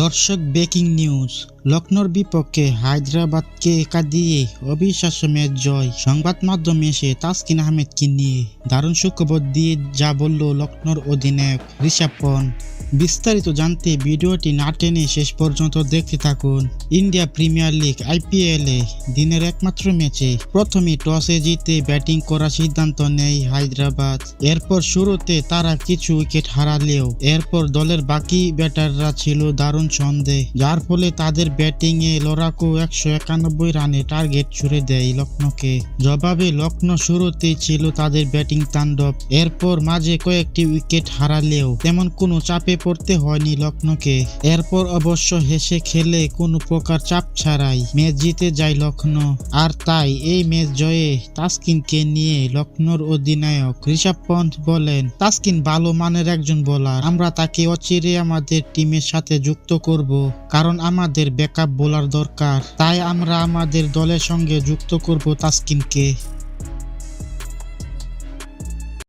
দর্শক breaking news, লখনৌর বিপক্ষে হায়দ্রাবাদকে একা দিয়ে অবিশ্বাস্য ম্যাচ জয় সংবাদ মাধ্যমে এসে তাসকিন আহমেদকে নিয়ে দারুণ সুখবর দিয়ে যা বলল লখনৌর অধিনায়ক ঋষভ পন্থ। বিস্তারিত জানতে ভিডিওটি না টেনে শেষ পর্যন্ত দেখতে থাকুন। ইন্ডিয়া প্রিমিয়ার লিগ, আইপিএল দিনের একমাত্র ম্যাচে প্রথমে টসে জিতে ব্যাটিং করার সিদ্ধান্ত নেয় হায়দ্রাবাদ। এরপর শুরুতে তারা কিছু উইকেট হারালেও এরপর দলের বাকি ব্যাটাররা ছিল দারুণ সন্দেহ যার ফলে তাদের ব্যাটিং এ লড়াকু একশো একানব্বই রানে টার্গেট ছুড়ে দেয় লখনৌকে জবাবে লখনৌ শুরুতেই ছিল তাদের ব্যাটিং তাণ্ডব, এরপর মাঝে কয়েকটি উইকেট হারালেও তেমন কোনো চাপে পড়তে হয়নি লখনৌকে এরপর অবশ্য হেসে খেলে কোনো প্রকার চাপ ছাড়াই ম্যাচ জিতে যায় লখনৌ আর তাই এই ম্যাচ জয়ে তাসকিনকে নিয়ে লখনৌর অধিনায়ক ঋষভ পন্থ বলেন, তাসকিন ভালো মানের একজন বোলার। আমরা তাকে অচিরে আমাদের টিমের সাথে যুক্ত করব, কারণ আমাদের ব্যাকআপ বোলার দরকার। তাই আমরা আমাদের দলের সঙ্গে যুক্ত করব তাসকিনকে।